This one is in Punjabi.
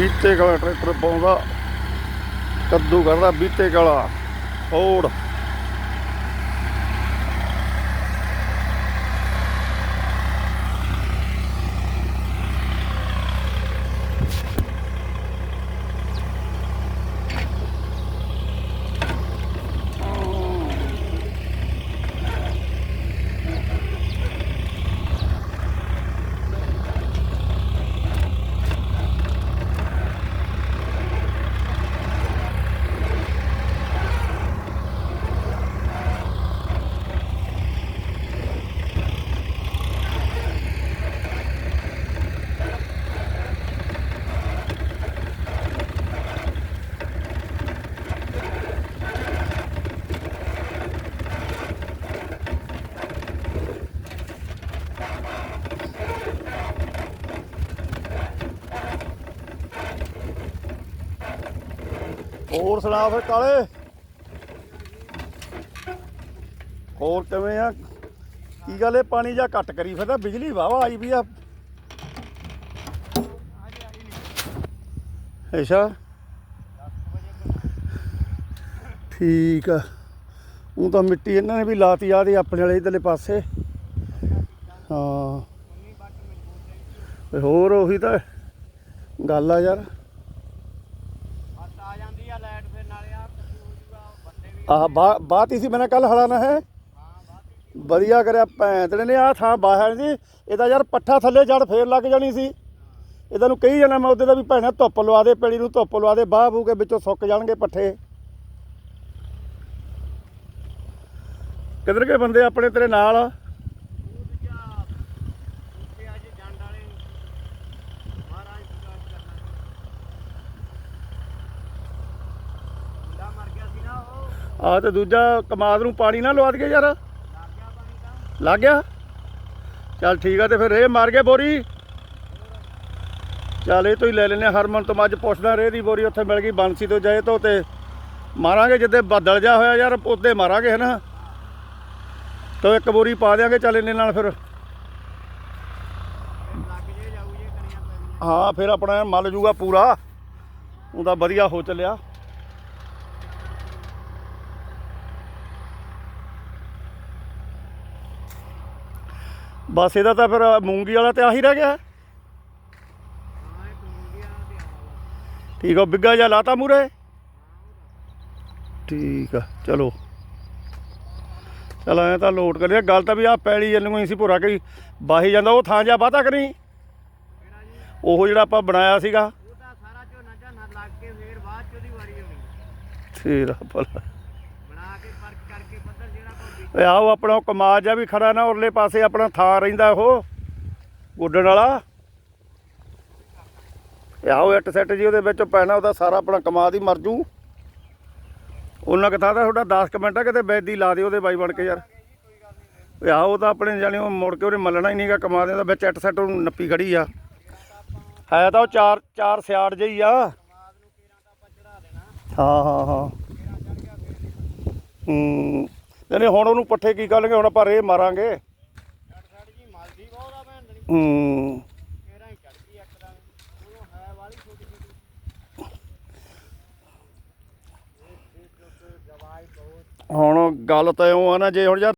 ਬੀਤੇ ਕਾਲਾ ਟਰੈਕਟਰ ਪਾਉਂਦਾ ਕੱਦੂ ਕਰਦਾ ਬੀਤੇ ਕਾਲਾ ਓੜ ਹੋਰ ਸੁਣਾ ਫਿਰ ਕਾਲੇ। ਹੋਰ ਕਿਵੇਂ ਆ? ਕੀ ਗੱਲ ਇਹ ਪਾਣੀ ਜਾਂ ਘੱਟ ਕਰੀ ਫਿਰ ਤਾਂ ਬਿਜਲੀ ਵਾਵਾ ਆਈ ਵੀ ਆ। ਅੱਛਾ। ਠੀਕ ਆ। ਉਹ ਤਾਂ ਮਿੱਟੀ ਇਹਨਾਂ ਨੇ ਵੀ ਲਾਤੀ ਆ ਦੇ ਆਪਣੇ ਵਾਲੇ ਇਧਰਲੇ ਪਾਸੇ। ਹਾਂ। ਹੋਰ ਉਹੀ ਤਾਂ ਗੱਲ ਆ ਯਾਰ ਆ ਜਾਂਦੀ ਆ ਲਾਈਟ ਫਿਰ ਨਾਲੇ ਆ ਕੱਦੂ ਹੋ ਜੂਗਾ ਬੰਦੇ ਵੀ ਆਹ ਬਾ ਬਾਤ ਹੀ ਸੀ ਮੈਨੇ ਕੱਲ ਹਲਾਣਾ ਹੈ। ਵਧੀਆ ਕਰਿਆ ਭੈਣ ਨੇ, ਆਹ ਥਾਂ ਬਾਹਰ ਸੀ ਇਹਦਾ ਯਾਰ ਪੱਠਾ ਥੱਲੇ ਜੜ ਫੇਰ ਲੱਗ ਜਾਣੀ ਸੀ। ਇਹਦਾ ਨੂੰ ਕਹੀ ਜਾਣਾ ਮੈਂ ਉਹਦੇ ਦਾ ਵੀ ਭੈਣਾ ਧੁੱਪ ਲਵਾ ਦੇ, ਪੈੜੀ ਨੂੰ ਧੁੱਪ ਲਵਾ ਦੇ, ਬਾਹ ਬੂ ਕੇ ਵਿੱਚੋਂ ਸੁੱਕ ਜਾਣਗੇ ਪੱਠੇ। ਕਿਧਰ ਗਏ ਬੰਦੇ ਆਪਣੇ ਤੇਰੇ ਨਾਲ ਉਹ ਦੂਜਾ ਉੱਤੇ ਅੱਜ ਜੰਡ ਵਾਲੇ ਮਹਾਰਾਜ ਪ੍ਰਕਾਸ਼ ਕਰਨਾ ਮੁੰਡਾ ਮਰ ਗਿਆ ਸੀ ਨਾ ਉਹ ਆ ਤੇ ਦੂਜਾ ਕਮਾਦ ਨੂੰ ਪਾਣੀ ਨਾ ਲਵਾ ਦਈਏ ਯਾਰ। ਲੱਗ ਗਿਆ ਚੱਲ ਠੀਕ ਆ ਤੇ ਫਿਰ ਇਹ ਮਾਰ ਗਏ ਬੋਰੀ। ਚੱਲ ਇਹ ਤੋਂ ਹੀ ਲੈ ਲੈਨੇ ਆ ਹਰਮਨ ਤੋਂ ਮੈਂ ਅੱਜ ਪੁੱਛਦਾ ਰੇ ਦੀ ਬੋਰੀ ਉੱਥੇ ਮਿਲ ਗਈ, ਬਾਂਸੀ ਤੋਂ ਜਾਏ ਤੋਂ ਤੇ ਮਾਰਾਂਗੇ, ਜਿੱਦੇ ਬੱਦਲ ਜਾ ਹੋਇਆ ਯਾਰ ਉੱਤੇ ਮਾਰਾਂਗੇ ਹਨਾ। ਤੋ ਇੱਕ ਬੋਰੀ ਪਾ ਦਿਆਂਗੇ ਚੱਲ ਇਹਨੇ ਨਾਲ ਫਿਰ। ਹਾਂ, ਫਿਰ ਆਪਣਾ ਮਲ ਜੂਗਾ ਪੂਰਾ। ਉਹਦਾ ਵਧੀਆ ਹੋ ਚੱਲਿਆ। ਬਸ ਇਹਦਾ ਤਾਂ ਫਿਰ ਮੂੰਗੀ ਵਾਲਾ ਤੇ ਆਹੀ ਰਹਿ ਗਿਆ। ਠੀਕ ਆ ਬਿੱਗਾ ਜਿਹਾ ਲਾਤਾ ਮੂਰੇ ਠੀਕ ਆ ਚਲੋ। ਚਲ ਐ ਤਾਂ ਲੋਡ ਕਰਿਆ ਗੱਲ ਤਾਂ ਵੀ ਆ ਪੈਲੀ ਜੰਨੂ ਹੀ ਸੀ ਭੁਰਾ ਕਈ ਬਾਹੀ ਜਾਂਦਾ ਉਹ ਥਾਂ ਜਾ ਬਾਤਾ ਕਰੀ ਉਹ ਜਿਹੜਾ ਆਪਾਂ ਬਣਾਇਆ ਸੀਗਾ। ਉਹ ਤਾਂ ਸਾਰਾ ਝੋਨਾ ਝਾਨਾ ਲੱਗ ਕੇ ਫੇਰ ਬਾਅਦ ਚ ਉਹਦੀ ਵਾਰੀ ਹੋਣੀ। ਤੇਰਾ ਭਲਾ। ਬਣਾ ਕੇ ਫ਼ਰਕ ਕਰਕੇ ਪੱਧਰ ਆਓ ਆਪਣਾ ਉਹ ਕਮਾਦ ਜਾ ਵੀ ਖੜਾ ਨਾ, ਉਰਲੇ ਪਾਸੇ ਆਪਣਾ ਥਾਂ ਰਹਿੰਦਾ ਉਹ, ਗੁੱਡਣ ਵਾਲਾ। ਇਹ ਆਓ ਇੱਟ ਸੈੱਟ ਜੀ ਉਹਦੇ ਵਿੱਚ ਪੈਣਾ ਉਹਦਾ ਸਾਰਾ ਆਪਣਾ ਕਮਾਦ ਹੀ ਮਰ ਜੂ। ਉਹਨਾਂ ਕਥਾ ਦਾ ਤੁਹਾਡਾ 10 ਕੁ ਮਿੰਟ ਆ, ਕਿਤੇ ਬੈਦੀ ਲਾ ਦਿਓ ਉਹਦੇ ਬਾਈ ਬਣ ਕੇ ਯਾਰ। ਓਏ ਆਓ ਤਾਂ ਆਪਣੇ ਜਾਨੀ ਉਹ ਮੁੜ ਕੇ ਉਹਨੇ ਮੱਲਣਾ ਹੀ ਨਹੀਂਗਾ ਕਮਾਦ ਦਾ, ਵਿੱਚ ਇੱਟ ਸੈੱਟ ਉਹਨੂੰ ਨੱਪੀ ਖੜੀ ਆ। ਹੈ ਤਾਂ ਉਹ ਚਾਰ ਚਾਰ ਸਿਆੜ ਜਿਹੀ ਆ। ਹਾਂ ਹਾਂ ਹਾਂ। ਹੂੰ। ਨਹੀਂ ਹੁਣ ਉਹਨੂੰ ਪੱਠੇ ਕੀ ਕਰਨਗੇ? ਹੁਣ ਆਪਾਂ ਰੇ ਮਾਰਾਂਗੇ। ਹੂੰ। ਹੁਣ ਗੱਲ ਤਾਂ ਇਉਂ ਆ ਨਾ ਜੇ ਹੁਣ ਯਾਰ